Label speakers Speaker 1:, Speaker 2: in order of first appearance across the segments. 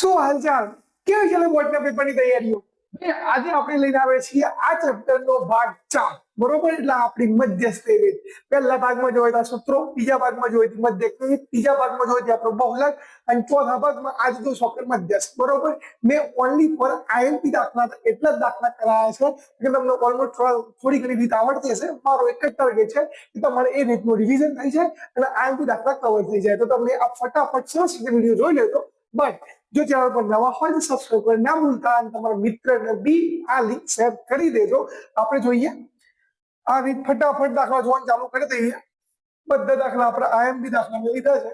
Speaker 1: શું હાલચાલ કેવી છે બોર્ડના પેપરની તૈયારીઓ આજે આપણે લઈને આવે છીએ આ ચેપ્ટરનો ભાગ ચાર બરોબર એટલે આપણી મધ્યસ્થ પહેલા ભાગમાં જોયેલા સૂત્રો બીજા ભાગમાં જોઈ મધ્યસ્થ વેદ ત્રીજા ભાગમાં જોઈ આપણો બહુલક અને ચોથા ભાગમાં આજ જો સોફ્ટવેર મધ્યસ્થ બરોબર મેં ઓનલી ફોર આઈએમપી દાખલા એટલા જ દાખલા કરાયા છે કે તમને ઓલમોસ્ટ થોડી ઘણી રીત આવડતી હશે મારો એક જ ટાર્ગેટ છે કે તમારે એ રીતનું રિવિઝન થઈ જાય અને આઈએમપી દાખલા કવર થઈ જાય તો તમને આ ફટાફટ સરસ વિડીયો જોઈ લેતો બટ જો ચેનલ પર નવા હોય તો સબસ્ક્રાઈબ કરી ના ભૂલતા અને તમારા મિત્રને બી આ લિંક શેર કરી દેજો આપણે જોઈએ આ રીત ફટાફટ દાખલા જોવાનું ચાલુ કરી દઈએ બધા દાખલા આપણે આઈએમબી દાખલા લીધા છે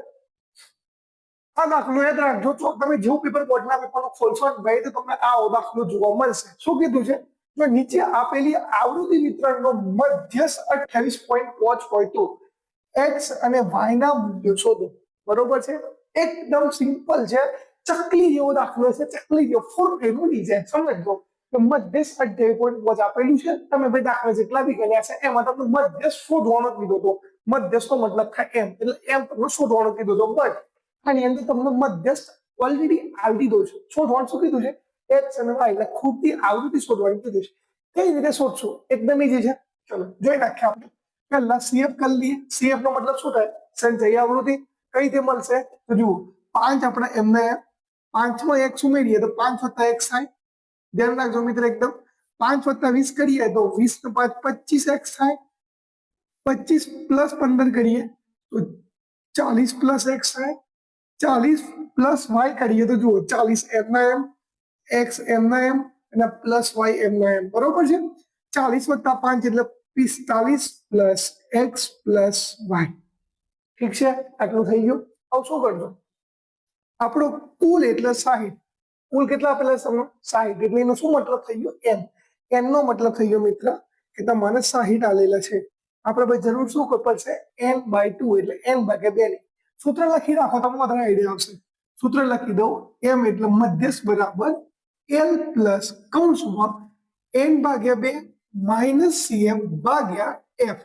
Speaker 1: આ દાખલો યાદ રાખજો તો તમે જેવું પેપર બોર્ડના પેપરનો ખોલશો ભાઈ તો તમને આ દાખલો જોવા મળશે શું કીધું છે જો નીચે આપેલી આવૃત્તિ વિતરણ નો મધ્યસ્થ અઠ્યાવીસ પોઈન્ટ પાંચ હોય તો એક્સ અને વાય ના મૂલ્યો શોધો બરોબર છે એકદમ સિમ્પલ છે ચકલી જેવો દાખલો છે ચકલી જેવો ફોર એનું ડિઝાઇન સમજો કે મધ્યસ્થ અઠ્યાવી પોઈન્ટ વોચ આપેલું છે તમે ભાઈ દાખલા જેટલા બી કર્યા છે એમાં તમને મધ્યસ્થ શોધવાનો કીધો હતો મધ્યસ્થનો મતલબ થાય એમ એટલે એમ તમને શોધવાનો કીધો હતો બટ આની અંદર તમને મધ્યસ્થ ઓલરેડી આવી દો છે શોધવાનું શું કીધું છે એચ અને વાય એટલે ખૂટતી આવૃત્તિ શોધવાની કીધું છે કઈ રીતે શોધશો એકદમ ઈઝી છે ચલો જોઈ નાખીએ આપણે પહેલા સીએફ કરી લઈએ સીએફ નો મતલબ શું થાય સંચય આવૃત્તિ કઈ રીતે મળશે તો જુઓ પાંચ આપણે એમને પાંચમાં એક્સ ઉમેરીએ તો પાંચ વત્તા એક્સ થાય ધ્યાન રાખજો મિત્ર એકદમ પાંચ વત્તા વીસ કરીએ તો વીસ ને પાંચ પચીસ એક્સ થાય પચીસ પ્લસ પંદર કરીએ તો ચાલીસ પ્લસ એક્સ થાય ચાલીસ પ્લસ વાય કરીએ તો જુઓ ચાલીસ એમના એમ એક્સ એમના એમ અને પ્લસ વાય એમના એમ બરોબર છે ચાલીસ વત્તા પાંચ એટલે પિસ્તાલીસ પ્લસ એક્સ પ્લસ વાય ઠીક છે આટલું થઈ ગયું હવે શું કરજો આપણો કુલ એટલે સાહીઠ કુલ કેટલા આપેલા સમૂહ સાહીઠ એટલે એનો શું મતલબ થઈ ગયો એમ એમનો મતલબ થઈ ગયો મિત્ર કે તમારે સાહીઠ આલેલા છે આપણે ભાઈ જરૂર શું પડશે એન બાય ટુ એટલે એન ભાગે બે સૂત્ર લખી રાખો તમને વધારે આઈડિયા આવશે સૂત્ર લખી દઉં એમ એટલે મધ્યસ્થ બરાબર એલ પ્લસ કૌંસમાં એન ભાગ્યા બે માઇનસ એમ ભાગ્યા એફ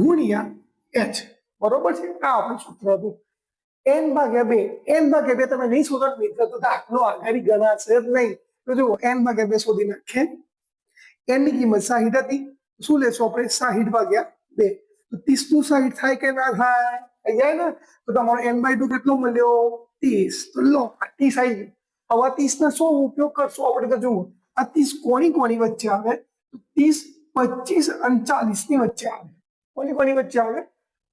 Speaker 1: ગુણ્યા એચ બરોબર છે આ આપણું સૂત્ર હતું n/2 n/2 તમને નહી સુગમિત થતો તો આંકડો આખી ગણાશે જ નહીં જુઓ n/2 સુધી નખે n ની કિંમત સાહિત હતી શું લેસ ઉપર 60 ભાગ્યા 2 તો 30 ટુ સાઈડ થાય કે બખાય અયા ને તો અમારો n/2 કેટલો મળ્યો 30 તો લો આ 30 આ 30 ને સો ઉપયોગ કરશું આપણે તો જુઓ આ 30 કોણી કોણી વચ્ચે આવે 30 25 39 ની વચ્ચે આવે કોણી કોણી વચ્ચે આવે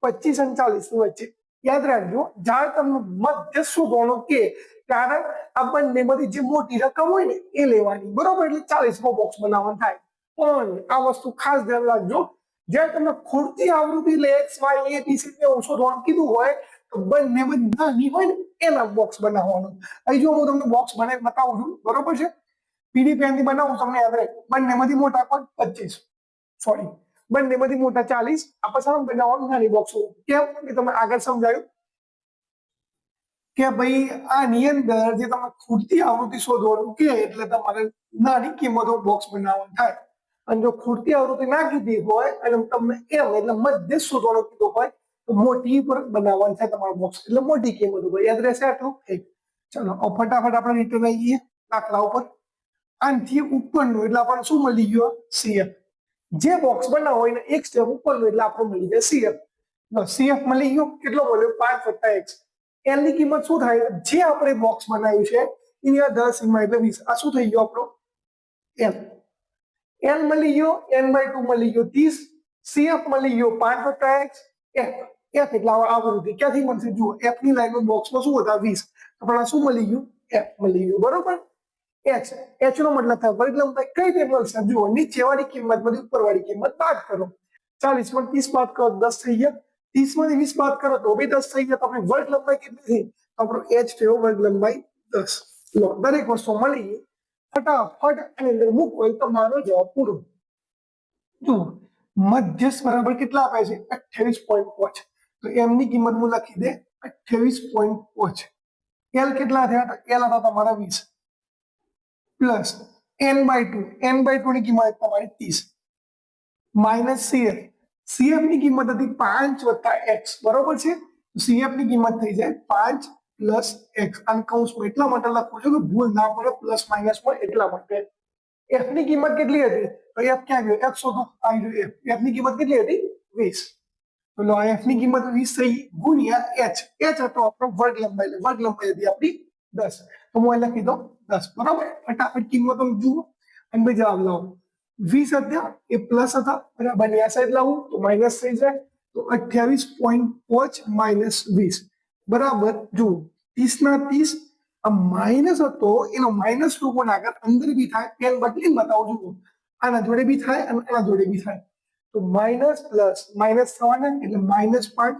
Speaker 1: 25 40 ની વચ્ચે યાદ રાખજો જ્યારે તમને મધ્ય ધોરણો કે ત્યારે આ બંનેમાંથી જે મોટી રકમ હોય ને એ લેવાની બરોબર એટલે ચાલીસમો બોક્સ બનાવવાનું થાય પણ આ વસ્તુ ખાસ ધ્યાન રાખજો જ્યારે તમને ખોટી આવૃત્તિ લે X Y A B C ઓછો ધોરણ કીધું હોય તો બંનેમાં નાની હોય ને એના બોક્સ બનાવવાનું અહીં જો હું તમને બોક્સ બનાવી બતાવું છું બરોબર છે પીડી પેનથી બનાવું તમને યાદ રહે બંનેમાંથી મોટા પણ પચીસ સોરી બંનેમાંથી મોટા ચાલીસ આ પછાડો બનાવવાનું નાની બોક્સો કેમ કે તમે આગળ સમજાયું કે ભાઈ આની અંદર જે તમે ખૂટતી આવૃત્તિ શોધવાનું કે એટલે તમારે નાની કિંમતો બોક્સ બનાવવાનું થાય અને જો ખૂટતી આવૃત્તિ ના કીધી હોય અને તમને એમ એટલે મધ્ય શોધવાનો કીધું હોય તો મોટી પર બનાવવાનું થાય તમારો બોક્સ એટલે મોટી કિંમત ઉપર યાદ રહેશે આટલું ચાલો ફટાફટ આપણે રિટર્ન આવીએ દાખલા ઉપર આનથી ઉપરનું એટલે આપણને શું મળી ગયું સીએફ જે બોક્સ બનાવો હોય એક સ્ટેપ ઉપરનું એટલે આપણો મળી જાય સીએફ સીએફ મળી ગયો કેટલો મળ્યો પાંચ વત્તા એક્સ એલ ની કિંમત શું થાય જે આપણે બોક્સ બનાવ્યું છે એની આ દસ સિગ્મા એટલે વીસ આ શું થઈ ગયો આપણો એલ એલ મળી ગયો એન બાય ટુ મળી ગયો ત્રીસ સીએફ મળી ગયો પાંચ વત્તા એક્સ એફ એફ એટલે આ વૃદ્ધિ ક્યાંથી મળશે જુઓ એફ ની લાઈનમાં બોક્સમાં શું હતા વીસ આપણને શું મળી ગયું એફ મળી ગયું બરોબર h h નો મતલબ થા વર્ગ લંબાઈ કઈ પેગલ શબ્દ હોય નીચે વાળી કિંમત બધી ઉપર વાળી કિંમત બાદ કરો 40 માંથી 30 બાદ કરો 10 સહીય 30 માંથી 20 બાદ કરો 20 બે 10 સહીય તો આપને વર્ગ લંબાઈ કેટલી થી તો આપનો h છે ઓ વર્ગ લંબાઈ 10 લોગેરિધમિક વાસ ફોર્મ લઈ ફટાફટ એન્ડ મુક વેલકમનો જવાબ પૂરો જુઓ મધ્ય સ્મરબર કેટલા આવે છે 28.5 તો m ની કિંમત મૂકી દે 28.5 l કેટલા થા તો l થા તો મારા 20 प्लस n / 2 n / 2 की मान है 30 माइनस cf cf की किमत आदि 5 + x बराबर छे तो cf की कीमत થઈ જાય 5 + x अंकस पर इतना मत લખો કે ભૂલ ના પડે પ્લસ માઈનસ પર એટલા મત કે x ની કિંમત કેટલી હતી તો એમ કે x = 2 x ની કિંમત કેટલી હતી 20 તો લો x ની કિંમત 20 સહી * h h હતો વર્ગ લંબાઈ વર્ગ લંબાઈ આપડી 10 તો હું એમ લખી દો દસ બરાબર ફટાફટ કિંમતો જુઓ અને બે જવાબ લાવો વીસ હતા એ પ્લસ હતા અને બંને સાઈડ લાવું તો માઇનસ થઈ જાય તો અઠ્યાવીસ પોઈન્ટ પાંચ માઇનસ વીસ બરાબર જુઓ ત્રીસ ના ત્રીસ માઇનસ હતો એનો માઇનસ ટુ કોણ આગળ અંદર બી થાય પેન બદલી બતાવું જુઓ આના જોડે બી થાય અને આના જોડે બી થાય તો માઇનસ પ્લસ માઇનસ થવાના એટલે માઇનસ પાંચ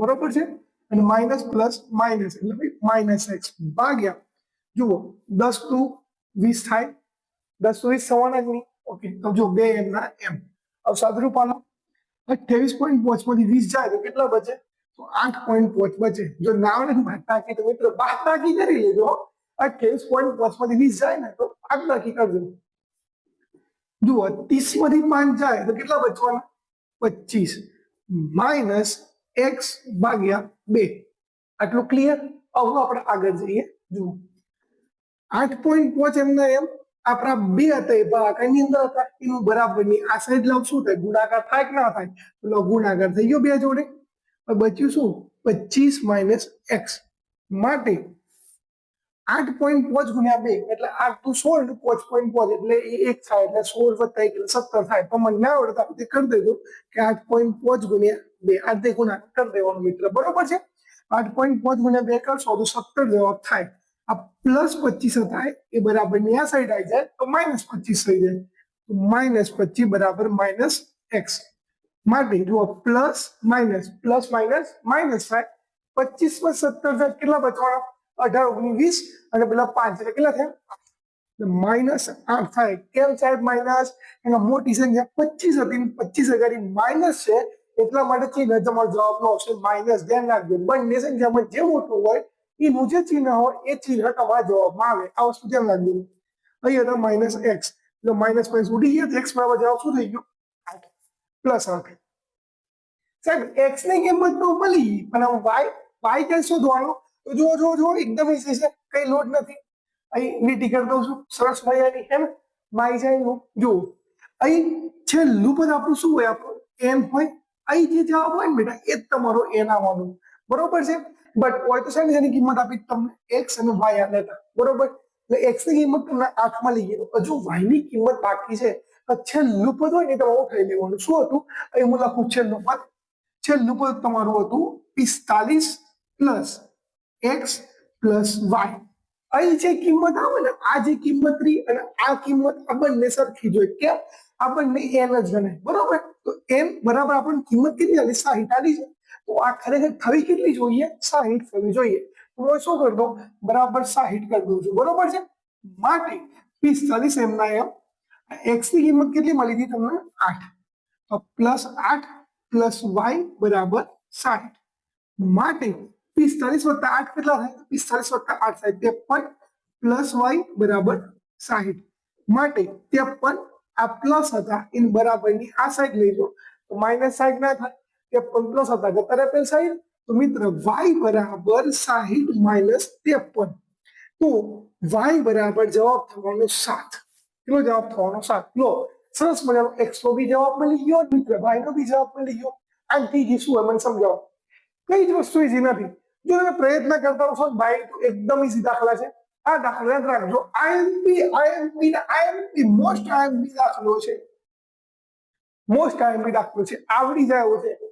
Speaker 1: બરોબર છે અને માઇનસ પ્લસ માઇનસ એટલે માઇનસ એક્સ ભાગ્યા જુઓ દસ દુ વીસ થાય દસ વીસ સવાના જ નહીં ઓકે તો જો બે એમના એમ હવે સાદરૂપાના અઠ્યાવીસ પોઈન્ટ પાંચમાંથી વીસ જાય તો કેટલા બચે તો આઠ પોઈન્ટ પાંચ બચે જો નાવને બાદબાકી તો મિત્રો બાદબાકી કરી લેજો અઠ્યાવીસ પોઈન્ટ પાંચમાંથી વીસ જાય ને તો બાદબાકી કરજો જુઓ ત્રીસમાંથી પાંચ જાય તો કેટલા બચવાના પચીસ માઇનસ એક્સ ભાગ્યા બે આટલું ક્લિયર હવે આપણે આગળ જઈએ જુઓ આઠ પોઈન્ટ પાંચ એમના એમ આપણા બે હતા એ ભાગાકારની અંદર હતા એનું બરાબર નહીં આ સાઈડ લવ શું થાય ગુણાકાર થાય કે ના થાય પેલો ગુણાકાર થઈ ગયો બે જોડે બચ્યું શું પચીસ માઇનસ એક્સ માટે આઠ પોઈન્ટ પાંચ ગુણ્યા બે એટલે આઠ ટુ સોળ પાંચ પોઈન્ટ પોચ એટલે એક થાય એટલે સોળ વત્તા એક એટલે સત્તર થાય તો મને ના આવડતા તે કરી દેજો કે આઠ પોઈન્ટ પાંચ ગુણ્યા બે આઠ ગુણા કરી દેવાનો મિત્ર બરોબર છે આઠ પોઈન્ટ પાંચ ગુણ્યા બે કરશો તો સત્તર જવાબ થાય प्लस तो तो पच्चीस बराबर साइड आई जाए तो माइनस पच्चीस आई जाए तो माइनस पच्चीस बराबर माइनस एक्स मैं जो plus minus plus minus minus five पच्चीस में सत्तर साहब के बचवा अठारह पांच के એ મુજબ ચિહ્ન હોય એ ચિહ્ન તમારા જવાબમાં આવે આ વસ્તુ ધ્યાન રાખજો અહીંયા હતા માઇનસ એક્સ એટલે માઇનસ માઇનસ ઉડી ગયા એક્સ બરાબર જવાબ શું થઈ ગયું પ્લસ આઠ સાહેબ એક્સ ની કિંમત તો મળી પણ આમ વાય વાય શું શોધવાનો તો જુઓ જુઓ જુઓ એકદમ ઈઝી છે કઈ લોડ નથી અહીં લીટી કરી દઉં છું સરસ મજાની એમ માઈ જાય જુઓ અહીં છેલ્લું પદ આપણું શું હોય આપણું એન હોય અહીં જે જવાબ હોય ને બેટા એ જ તમારો એન આવવાનો બરોબર છે બટ હોય તો સાહેબ એની કિંમત આપી તમને એક્સ અને વાય આ લેતા બરોબર એટલે એક્સ ની કિંમત તમને આઠમાં લઈ ગયો હજુ વાય ની કિંમત બાકી છે છેલ્લું પદ હોય ને તમારું થઈ લેવાનું શું હતું અહીં હું લખું છેલ્લું પદ છેલ્લું પદ તમારું હતું પિસ્તાલીસ પ્લસ એક્સ પ્લસ વાય અહીં જે કિંમત આવે ને આ જે કિંમત રહી અને આ કિંમત આ બંને સરખી જોઈએ કેમ આપણને એન જ ગણાય બરોબર તો એમ બરાબર આપણને કિંમત કેટલી આવી સાહીઠ આવી છે તો આ ખરેખર થવી કેટલી જોઈએ સાહીઠ થવી જોઈએ તો હવે શું કરી દો બરાબર સાહીઠ કરી દઉં છું બરોબર છે માટે પિસ્તાલીસ એમના એમ એક્સ ની કિંમત કેટલી મળી હતી તમને આઠ તો પ્લસ આઠ પ્લસ વાય બરાબર સાહીઠ માટે પિસ્તાલીસ વત્તા આઠ કેટલા થાય પિસ્તાલીસ વત્તા આઠ થાય ત્રેપન પ્લસ વાય બરાબર સાહીઠ માટે ત્રેપન આ પ્લસ હતા એને બરાબરની આ સાઈડ લઈ લો તો માઇનસ સાઈડ ના થાય ત્રેપન પ્લસ હતા જતા આપેલ સાઈડ તો મિત્ર વાય બરાબર સાહીઠ માઇનસ ત્રેપન તો વાય બરાબર જવાબ થવાનો સાત કેટલો જવાબ થવાનો સાત લો સરસ મજાનો એક્સનો બી જવાબ મળી ગયો મિત્ર વાયનો બી જવાબ મળી ગયો આમ ત્રીજી શું હોય મને સમજાવો કઈ જ વસ્તુ ઈઝી નથી જો તમે પ્રયત્ન કરતા હશો ભાઈ તો એકદમ ઈઝી દાખલા છે આ દાખલો યાદ રાખજો આઈએમપી આઈએમપી ને આઈએમપી મોસ્ટ આઈએમપી દાખલો છે મોસ્ટ આઈએમપી દાખલો છે આવડી જાય એવો છે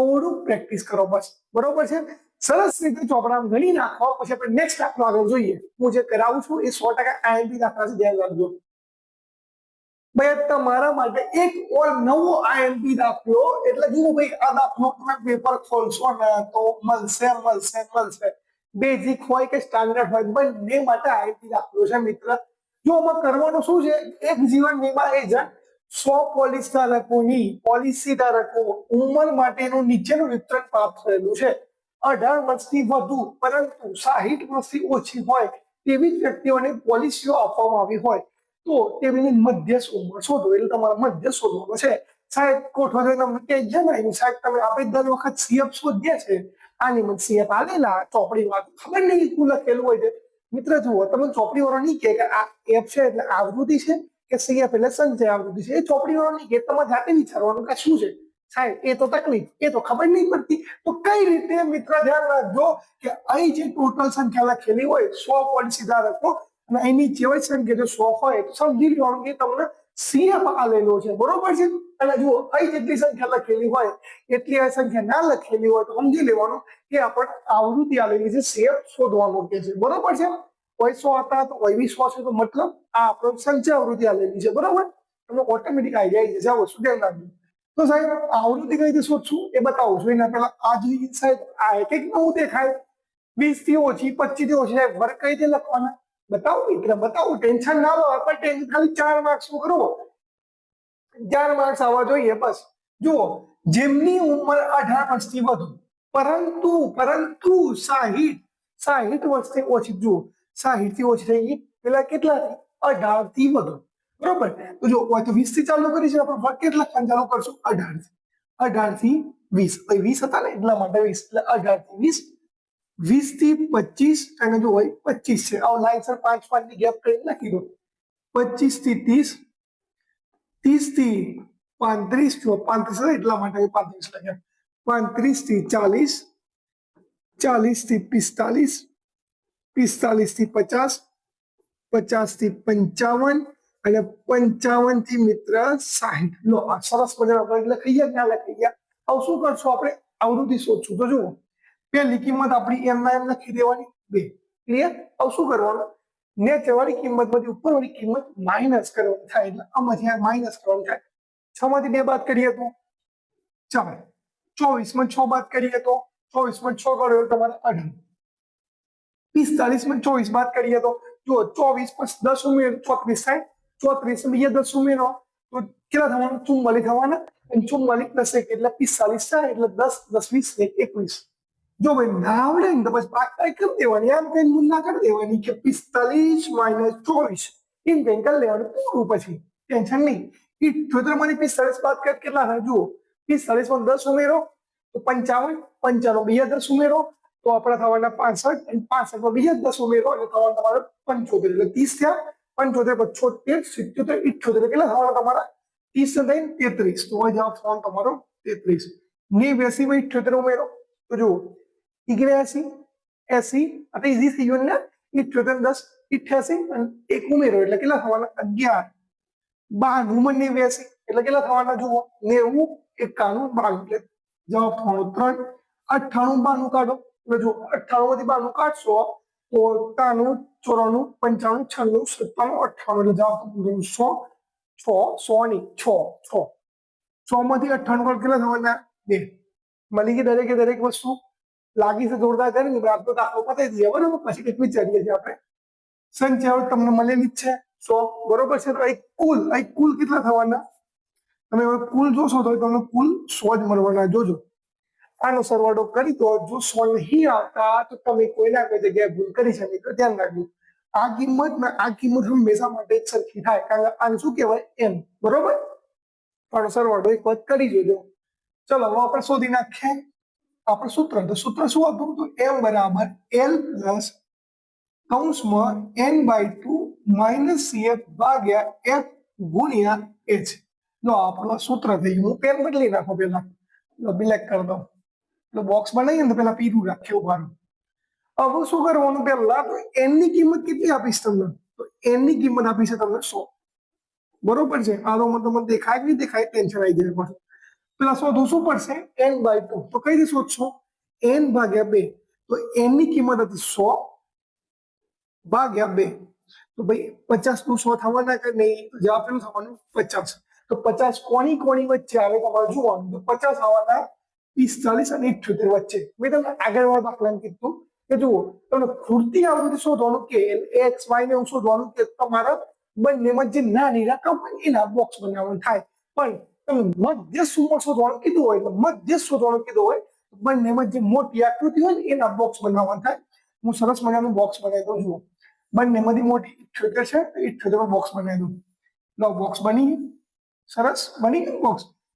Speaker 1: ખોડો પ્રેક્ટિસ કરો બસ બરોબર છે સરસ રીતે ચોપરામ ગણી નાખવા પછી આપણે નેક્સ્ટ టాપ પર જઈએ હું જે કરાઉ છું એ 100% આઈએમપી ਦਾ ફાસ્ટ જ દેવા જવું ભલે તમારા માટે એક ઓલ નવો આઈએમપી ਦਾ ફ્લો એટલે જીવું ભાઈ આ દા ફ્લોમાં પેપર કોલસો હોય તો મલ્સે મલ્સે કોલસો બેઝિક હોય કે સ્ટાન્ડર્ડ હોય ભલે નમેતા આઈએમપી ਦਾ ફ્લો છે મિત્ર જો આપણે કરવાનો શું છે એક જીવન વીમા એજ સો પોલિસી ધારકોની પોલિસી ધારકો ઉંમર માટેનું નીચેનું વિતરણ પ્રાપ્ત થયેલું છે અઢાર વર્ષથી વધુ પરંતુ સાહીઠ વર્ષથી ઓછી હોય તેવી જ વ્યક્તિઓને પોલિસીઓ આપવામાં આવી હોય તો તેમની મધ્ય ઉંમર શોધો એટલે તમારા મધ્ય શોધવાનો છે સાહેબ કોઠો તમને કે જણાવ્યું સાહેબ તમે આપણે દર વખત સીએફ શોધીએ છે આની મને સીએફ આવેલા ચોપડી વાત ખબર નહીં લખેલું હોય છે મિત્ર જુઓ તમે ચોપડી વાળો નહીં કે આ એપ છે એટલે આવૃત્તિ છે કે સીએફ એટલે સંજય આવૃત્તિ છે એ ચોપડીઓની કે તમે જાતે વિચારવાનું કે શું છે સાહેબ એ તો તકલીફ એ તો ખબર નહીં પડતી તો કઈ રીતે મિત્ર ધ્યાન રાખજો કે અહીં જે ટોટલ સંખ્યા લખેલી હોય સો પોઈન્ટ સીધા રાખો અને અહીંની હોય સંખ્યા જો સો હોય તો સમજી લેવાનું કે તમને સીએફ આલેલો છે બરોબર છે અને જુઓ અહીં જેટલી સંખ્યા લખેલી હોય એટલી આ સંખ્યા ના લખેલી હોય તો સમજી લેવાનું કે આપણે આવૃત્તિ આલેલી છે સિંહ શોધવાનું કે છે બરોબર છે वैसो आता तो वीस वर्ष होता म्हटलं हा प्रोत्साहनची आवृत्ती आलेली आहे बरोबर तुम्हाला ऑटोमॅटिक आयडिया येईल ज्या वस्तू तो साहेब आवृत्ती काही ते स्वच्छ हे बताव आज साहेब आहे ते नऊ ते खाय वीस ती ओची पच्ची ती ओची साहेब वर मित्र बताऊ टेन्शन ना लो आपण टेन्शन खाली चार मार्क्स करू चार मार्क्स आवा जोईये बस जो जेमनी उमर अठरा वर्षी वधू परंतु परंतु साहित साहित वर्ष ओछी जो साहिती ओछी रही पहला कितना थी 18 थी बोलो बरोबर तो जो 20 થી ચાલુ કરીશું આપણે ફાકે કેટલા પંજાલો કરશું 18 થી 18 થી 20 ભઈ 20 હતા ને એટલા માટે 20 એટલે 18 થી 20 20 થી 25 અને જો હોય 25 છે આવો લાઈન સર 5-5 ની ગેપ કરી નાખી દો 25 થી 30 30 થી 35 જો 35 એટલે એટલા માટે 15 લગા 35 થી 40 40 થી 45 પિસ્તાલીસ થી પચાસ પચાસ થી પંચાવન અને પંચાવન થી મિત્ર સાહીઠ લો આ સરસ મજા આપણે લખી ગયા ક્યાં લખી ગયા હવે શું કરશો આપણે આવૃત્તિ શોધશું તો જુઓ પેલી કિંમત આપણી એમના એમ લખી દેવાની બે ક્લિયર હવે શું કરવાનું નેચે વાળી કિંમત બધી ઉપર વાળી કિંમત માઇનસ કરવાની થાય એટલે આમાંથી માઇનસ કરવાનું થાય છ માંથી બે બાદ કરીએ તો ચાલે ચોવીસ માં છ બાદ કરીએ તો ચોવીસ માં છ ગણ્યો તમારે અઢાર 45 में 24 बात करी है तो जो 24 पर 10 ઉમેરો 34 થાય 34 મે 10 ઉમેરો તો કેટલા થવાનું તું વાલી થવાનું انચું માલક નસે કેટલા 45 છે એટલે 10 10 20 21 જો બે નાવળે અને બસ પાછા કનેવા ને આમ કે મુલ ના ક દેવા ની કે 45 - 24 ઇન બેન કા લે અને પૂરૂ પછી टेंशन ની કે 34 માં 45 વાત કરે કેટલા હર જો 45 પર 10 ઉમેરો તો 55 59 બે 10 ઉમેરો કોપરા થવાના 56 અને 56 બિલિયત 10 ઉમેરો એટલે થવાના 75 એટલે 30 થા 75 75 76 78 એટલે થવાના તમારો 30 33 તો જવાબ ફોન તમારો 33 નિયમે 85 73 ઉમેરો તો જો ઇગ્રેસી એસી એટલે ઇઝી સી યુ ને 14 10 88 અને એક ઉમેરો એટલે કેટલા થવાના 11 29 ઉમેર નિયમે 85 એટલે કેટલા થવાના જુઓ 90 એક કાનું 89 એટલે જવાબ ફોન ઉત્તર 98 92 કાઢો જો અઠ્ઠાણું માંથી બારનું કાઢશો તો ચોરાણું પંચાણું છન્નું સત્તાણું અઠ્ઠાણું એટલે જવાબ થતું સો સો ની છ છ છ માંથી અઠ્ઠાણું કેટલા થવાના બે મળી ગઈ દરેકે દરેક વસ્તુ લાગી છે જોરદાર છે ને આપણો દાખલો પતાવી દઈએ બરાબર પછી કંઈક વિચારીએ છીએ આપણે સંખ્યાઓ તમને મળેલી જ છે સો બરોબર છે તો એક કુલ અહીં કુલ કેટલા થવાના તમે હવે કુલ જોશો તો તમને કુલ સો જ મળવાના જોજો આનો સરવાળો કરી દો જો સોલ્વ હી આવતા તો તમે કોઈના કોઈ જગ્યાએ ભૂલ કરી છે તો ધ્યાન રાખજો આ કિંમત આ કિંમત હંમેશા માટે જ સરખી થાય કારણ કે આને શું કહેવાય એમ બરોબર આનો સરવાળો એક વખત કરી જોજો ચલો હવે આપણે શોધી નાખીએ આપણે સૂત્ર તો સૂત્ર શું હતું તો એમ બરાબર એલ પ્લસ કૌંસમાં N by two minus C F ભાગ્યા એફ ગુણ્યા એચ લો આપણું સૂત્ર થયું ગયું પેન બદલી નાખો પેલા બ્લેક કરી દઉં बॉक्स बने ही पे पी टू रखे बार अब शू करो पे तो एनी किमत कितनी आपी तमने तो एनी किमत आपी से तक सौ बराबर है आ रोम तक देखा कि नहीं देखा टेन्शन आई जाए बस पे सौ दो सौ पड़ से एन बाय टू तो कई दसो सौ एन भाग्या बे तो एनी किमत थी सौ भाग्या बे तो भाई पचास तू सौ थवा नहीं तो जवाब पचास तो पचास को वे आए तो जुआ पचास आवा પિસ્તાલીસ અને ઇઠ્યોતેર વચ્ચે મેં તમને આગળ વાળો દાખલાને કીધું કે જુઓ તમને ખૂટતી આવૃત્તિ શોધવાનું કે એક્સ વાય ને શોધવાનું કે તમારા બંનેમાં જે નાની રકમ એના બોક્સ બનાવવાનું થાય પણ તમે મધ્ય સુમણ શોધવાનું કીધું હોય એટલે મધ્ય શોધવાનું કીધું હોય બંનેમાં જે મોટી આકૃતિ હોય એના બોક્સ બનાવવાનું થાય હું સરસ મજાનું બોક્સ બનાવી દઉં જુઓ બંનેમાંથી મોટી ઇઠ્યોતેર છે ઇઠ્યોતેર બોક્સ બનાવી દઉં લો બોક્સ બની સરસ બની બોક્સ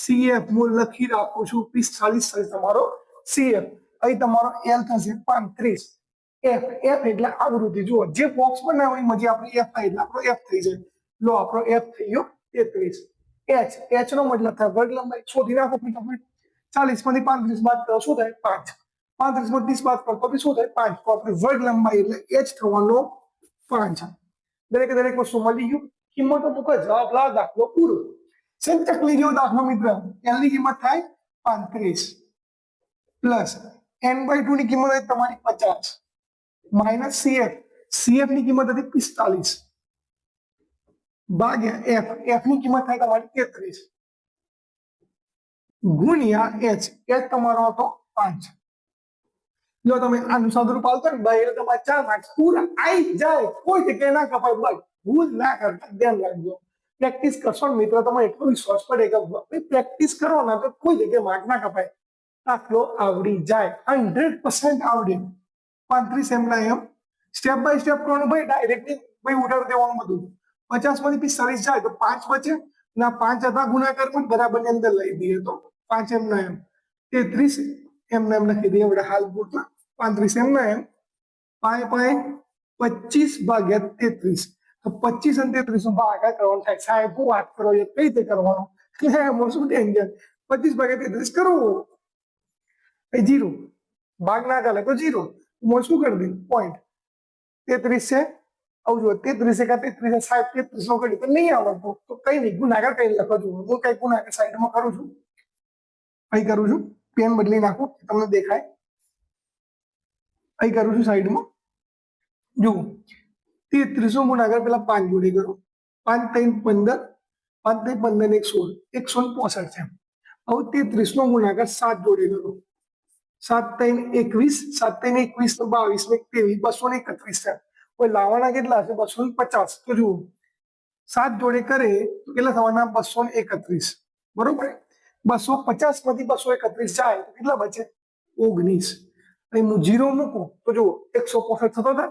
Speaker 1: सीएफ લખી રાખો છું 45 સર તમારો સીફ આય તમારો એલ થશે 530 એફ એફ એટલે આવૃત્તિ જુઓ જે બોક્સ પર ના હોય એ મજે આપણી એફ આટલા પ્રો એફ થઈ જાય લો આપણો એફ થઈ ગયો 35 એચ એચ નો મતલબ થાય વર્ગ લંબાઈ છોડી નાખો પણ તમાર 40 માંથી 5 બાદ શું થાય 5 35 માંથી 10 બાદ પર કોબી શું થાય 5 તો આપણી વર્ગ લંબાઈ એટલે એચ કરવાનો 5 જ દરેક દરેક પાસે મળી ગયો કિંમત તોકો જવાબ લખો પૂરો સંચક લીધો દાખલો મિત્ર એલ ની કિંમત થાય પાંત્રીસ પ્લસ એન બાય ટુ ની કિંમત હતી તમારી પચાસ માઇનસ સીએફ સીએફ ની કિંમત હતી પિસ્તાલીસ ભાગ્યા એફ એફ ની કિંમત થાય તમારી તેત્રીસ ગુણ્યા એચ એચ તમારો હતો પાંચ જો તમે આનું સાદું પાલતો ને ભાઈ એટલે તમારા ચાર માર્ક્સ પૂરા આવી જાય કોઈ જગ્યાએ ના કપાય ભાઈ ભૂલ ના કરતા ધ્યાન રાખજો પ્રેક્ટિસ કરશો ને મિત્રો તમે એટલો વિશ્વાસ પડે કે પ્રેક્ટિસ કરો ને તો કોઈ જગ્યાએ માર્ક ના કપાય દાખલો આવડી જાય હંડ્રેડ પર્સન્ટ આવડી પાંત્રીસ એમના એમ સ્ટેપ બાય સ્ટેપ કરવાનું ભાઈ ડાયરેક્ટલી ભાઈ ઉડાડી દેવાનું બધું પચાસ માંથી પિસ્તાલીસ જાય તો પાંચ બચે ના પાંચ હતા ગુણાકાર પણ બરાબર ની અંદર લઈ દઈએ તો પાંચ એમના એમ તેત્રીસ એમને એમ લખી દઈએ આપણે હાલ પૂરતા પાંત્રીસ એમના એમ પાંચ પાંચ પચીસ ભાગ્યા તેત્રીસ તો પચીસ અને ત્રીસનું ભાગાકાર કરવાનો થાય સાહેબ હું વાત કરો છો કઈ રીતે કરવાનું એમાં શું ટેન્શન પચીસ ભાગે તેત્રીસ કરવું એ જીરો ભાગ ના ચાલે તો જીરો હું શું કરી દઉં પોઈન્ટ તેત્રીસ છે આવું જુઓ તેત્રીસ એકા તેત્રીસ સાહેબ તેત્રીસ નો કરી તો નહીં આવડતું તો કઈ નહીં ગુનાકાર કઈ લખો છું હું કઈ ગુનાકાર સાઈડમાં કરું છું અહીં કરું છું પેન બદલી નાખું તમને દેખાય અહીં કરું છું સાઈડમાં જુઓ 30 गुण अगर पहला 5 जोड़े करो 5 * 3 = 15 15 * 10 = 16 165 थे अब ते 30 गुण अगर 7 जोड़े ने लो 7 * 3 = 21 7 * 21 = 147 231 थे कोई लावाना કેટલા છે 250 તો જો 7 જોડે કરે તો કેટલા થવાના 231 બરોબર 250 પતિ 231 થાય તો કેટલા બચે 19 અહીં હું 0 મૂકું તો જો 165 હતો ત્યાં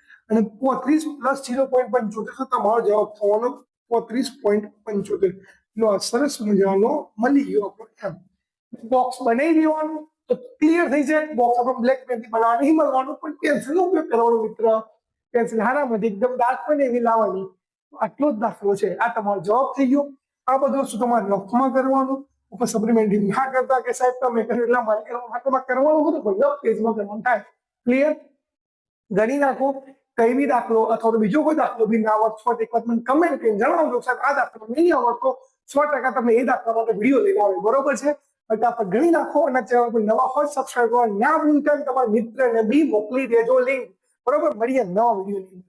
Speaker 1: અને 35 + 0.75 હતા તમારો જવાબ થવાનો 35.75 નો સરસ જવાબનો મલ્ટી યુરોમ બોક્સ બનાવી દેવાનો તો ક્લિયર થઈ જાય બોક્સ ઓફ બ્લેક પેનથી બના નહીં મલોટ ઓફ પેન્સિલનો પેપરણો મિત્ર પેન્સિલના મને एकदम દાખ પણ એવી લાવવાની આટલો જ દાખલો છે આ તમારો જવાબ થઈ ગયો આ બધા સુ તમા લખમાં કરવાનું ઉપર સપ્લિમેન્ટરી ના કરતા કે સાહેબ તમે કેલા માર્કરમાં ફટમક કરવાવું તો કોઈ લો પેજમાં કેમ ન થાય ક્લિયર ગણી નાખો કઈમી દાખલો અથવા તો બીજો કોઈ દાખલો બી ના આવડતો એક વખત મને કમેન્ટ કરીને જણાવજો સાહેબ આ દાખલો નહીં આવડતો સો ટકા તમને એ દાખલા માટે વિડીયો લઈને આવે બરોબર છે એટલે આપણે ગણી નાખો અને ચેનલ પર નવા હોય સબસ્ક્રાઈબ કરવા ના ભૂલતા તમારા મિત્રને બી મોકલી દેજો લિંક બરોબર મળીએ નવા વિડીયો